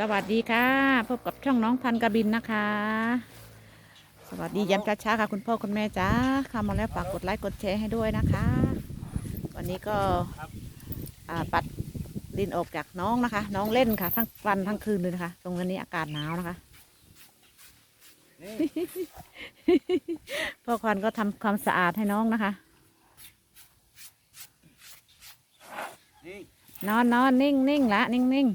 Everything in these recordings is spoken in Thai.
สวัสดีค่ะ พบกับช่องน้องพันกระบินนะคะ สวัสดียามช้าๆค่ะ คุณพ่อคุณแม่จ้าเข้ามาแล้วฝากกดไลค์กดแชร์ให้ด้วยนะคะ วันนี้ก็อ่าปัดดินออกจากน้องนะคะ น้องเล่นค่ะ ทั้งวันทั้งคืนเลยนะคะ ตรงนี้อากาศหนาวนะคะนี่พ่อควันก็ทำความสะอาดให้น้องนะคะนี่นอนนอนนิ่งนิ่งละนิ่งนิ่ง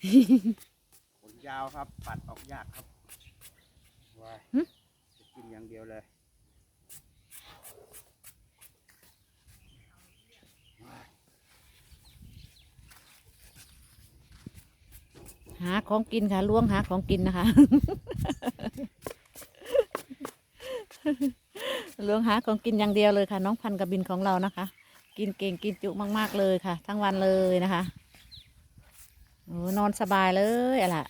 ขนยาวครับปัดออกยากครับว้ายหึจะกินอย่างเดียวเลยว้ายหาของกินค่ะล้วงหาของกินนะคะ ล้วงหาของกินอย่างเดียวเลยค่ะ น้องพันกระบินของเรานะคะ กินเก่งกินจุมาก ๆ เลยค่ะ ทั้งวันเลยนะคะ โอ้นอนสบายเลยอะล่ะ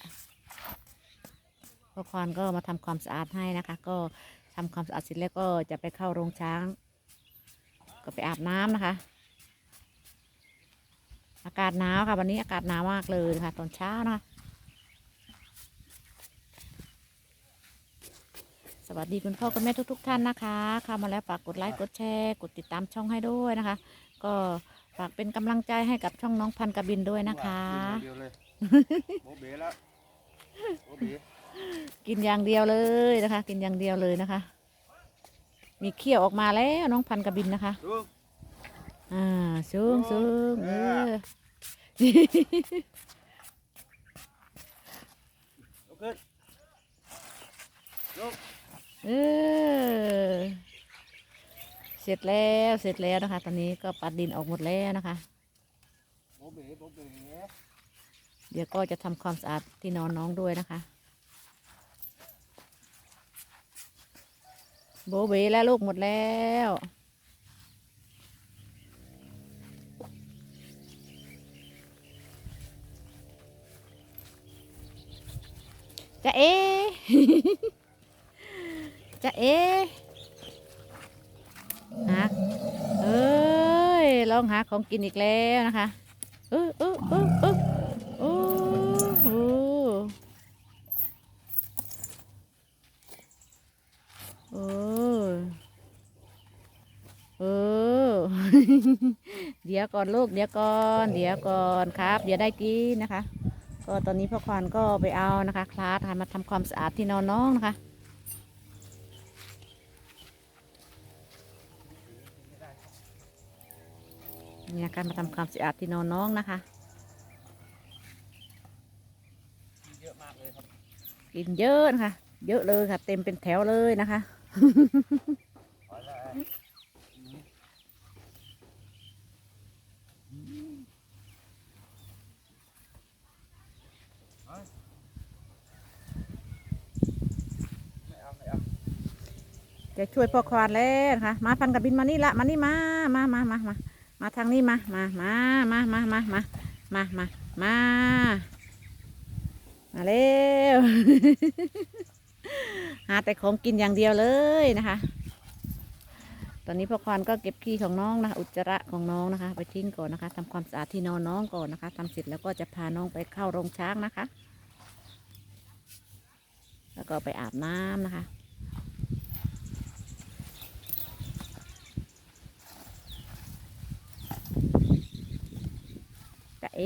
พ่อควนก็มาทำความสะอาดให้นะคะ ก็ทำความสะอาดเสร็จแล้วก็จะไปเข้าโรงช้าง ก็ไปอาบน้ำนะคะ อากาศหนาวค่ะ วันนี้อากาศหนาวมากเลยค่ะ ตอนเช้านะคะสวัสดีคุณพ่อคุณแม่ทุกๆ ท่านนะคะเข้ามาแล้วฝากกดไลค์กดแชร์ กดติดตามช่องให้ด้วยนะคะ ก็ ฝากเป็นกำลังใจให้กับช่องน้องพันกระบินด้วยนะคะกินอย่างเดียวเลยโบเบ๋แล้วโบเบ๋กินอย่างเดียวเลยนะคะ กินอย่างเดียวเลยนะคะ มีเขี้ยวออกมาแล้วน้องพันกระบินนะคะ ดูอ่าสูงสูงเออลุกขึ้นลุกเออเสร็จแล้วเสร็จแล้วนะคะ ตอนนี้ก็ปัดดินออกหมดแล้วนะคะโบเบ๋โบเบ๋เดี๋ยวก็จะทำความสะอาดที่นอนน้องด้วยนะคะ โบเบแล้วลูกหมดแล้วจะเอจะเอหาเอ้ยล องหาของกินอีกแล้วนะคะเออเออเออเออโอ้โหโอ้โอเดี๋ยวก่อนลูกเดี๋ยวก่อนเดี๋ยวก่อนครับ เดี๋ยวได้กินนะคะ ก็ตอนนี้พ่อควานก็ไปเอานะคะ คลาสมาทำความสะอาดที่นอนน้องนะคะ นี่นะคะมาทำความสะอาดที่นอนน้องนะคะ กินเยอะมากเลยครับกินเยอะนะคะเยอะเลยค่ะ เต็มเป็นแถวเลยนะคะ ขอแล้วอืมอืมเฮ้ยไม่เอาไม่เอาจะช่วยพ่อควานแล้วนะคะมาพันกับบินมานี่ละมานี่มามามามามา มาทางนี้มา มามามามามามามามามามาเร็วหาแต่ของกินอย่างเดียวเลยนะคะ ตอนนี้พ่อควานก็เก็บขี้ของน้องนะอุจจาระของน้องนะคะ ไปทิ้งก่อนนะคะทำความสะอาดที่นอนน้องก่อนนะคะทำเสร็จแล้วก็จะพาน้องไปเข้าโรงช้างนะคะ แล้วก็ไปอาบน้ำนะคะ เอ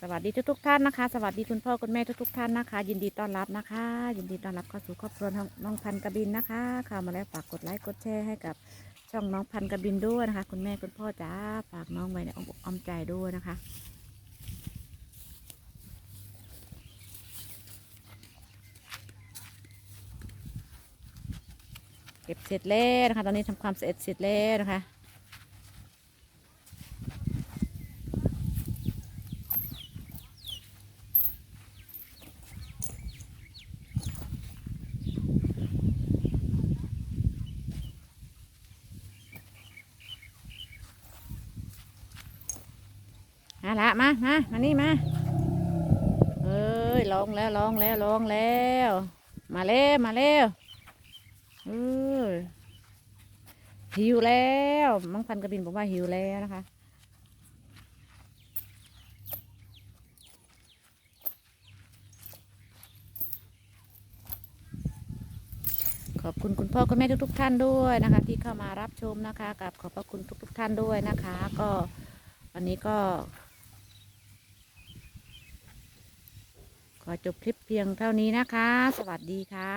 สวัสดีทุกทุกๆท่านนะคะ สวัสดีคุณพ่อคุณแม่ทุกทุกๆท่านนะคะ ยินดีต้อนรับนะคะ ยินดีต้อนรับเข้าสู่ครอบครัวน้องพันกระบินนะคะเข้ามาแล้วฝากกดไลค์กดแชร์ให้กับช่องน้องพันกระบินด้วยนะคะ คุณแม่คุณพ่อจ้าฝากน้องไว้ในอ้อมอกอ้อมใจด้วยนะคะเก็บเสร็จแล้วนะคะ ตอนนี้ทำความสะอาดเสร็จแล้วนะคะ มาละมามามานี่มาเอ้ยลองแล้วลองแล้วลองแล้ว มาเร็วมาเร็วเออหิวแล้วมังพันกระบินบอกว่าหิวแล้วนะคะขอบคุณคุณพ่อคุณแม่ทุกๆท่านด้วยนะคะ ที่เข้ามารับชมนะคะกับขอบพระคุณทุก ๆ ท่านด้วยนะคะ ก็วันนี้ก็ อจบคลิปเพียงเท่านี้นะคะ สวัสดีค่ะ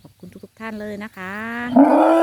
ขอบคุณทุกๆท่านเลยนะคะ